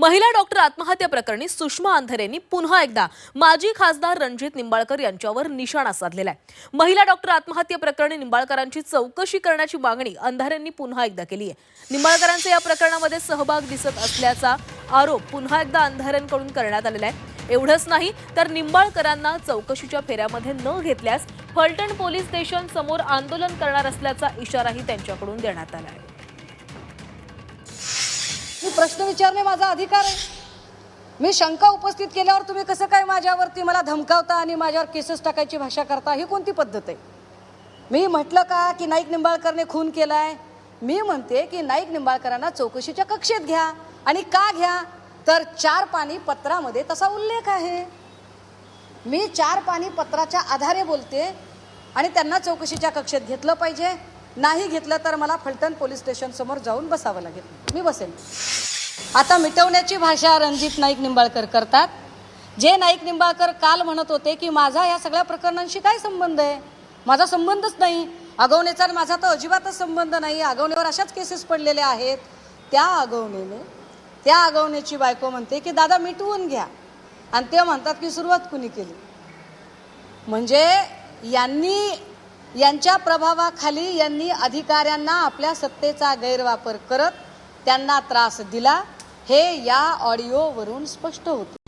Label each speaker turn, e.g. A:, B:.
A: महिला डॉक्टर आत्महत्या प्रकरणी सुषमा अंधरेंनी पुन्हा एकदा माजी खासदार रणजित निंबाळकर यांच्यावर निशाणा साधलेला आहे. महिला डॉक्टर आत्महत्या प्रकरणी निंबाळकरांची चौकशी करण्याची मागणी अंधारेंनी पुन्हा एकदा केली आहे. निंबाळकरांचा या प्रकरणामध्ये सहभाग दिसत असल्याचा आरोप पुन्हा एकदा अंधारेंकडून करण्यात आलेला आहे. एवढंच नाही तर निंबाळकरांना चौकशीच्या फेऱ्यामध्ये न घेतल्यास फलटण पोलीस स्टेशन समोर आंदोलन करणार असल्याचा इशाराही त्यांच्याकडून देण्यात आला आहे.
B: प्रश्न विचारणे माझा अधिकार आहे. मी शंका उपस्थित केल्यावर तुम्ही कसं काय माझ्यावरती मला धमकावता आणि माझ्यावर केसेस टाकायची भाषा करता? ही कोणती पद्धत आहे? मी म्हटलं का की नाईक निंबाळकरने खून केलाय? मी म्हणते की नाईक निंबाळकरांना चौकशीच्या कक्षेत घ्या आणि का घ्या? तर चार पाणी पत्रामध्ये तसा उल्लेख आहे. मी चार पाणी पत्राच्या आधारे बोलते आणि त्यांना चौकशीच्या कक्षेत घेतलं पाहिजे. नाही घेतलं तर मला फलटण पोलीस स्टेशनसमोर जाऊन बसावं लागेल. मी बसेन. आता मिटवण्याची भाषा रणजित नाईक निंबाळकर करतात. जे नाईक निंबाळकर काल म्हणत होते की माझा या सगळ्या प्रकरणांशी काय संबंध आहे? माझा संबंधच नाही. अगवणेचा माझा तर अजिबातच संबंध नाही. अगवणेवर अशाच केसेस पडलेल्या आहेत. त्या अगवणेने त्या आगवण्याची बायको म्हणते की दादा मिटवून घ्या. आणि ते म्हणतात की सुरुवात कुणी केली? म्हणजे यांनी यांच्या प्रभावाखाली यांनी अधिकाऱ्यांना आपल्या सत्तेचा गैरवापर करत त्यांना त्रास दिला. हे या ऑडिओवरून स्पष्ट होते.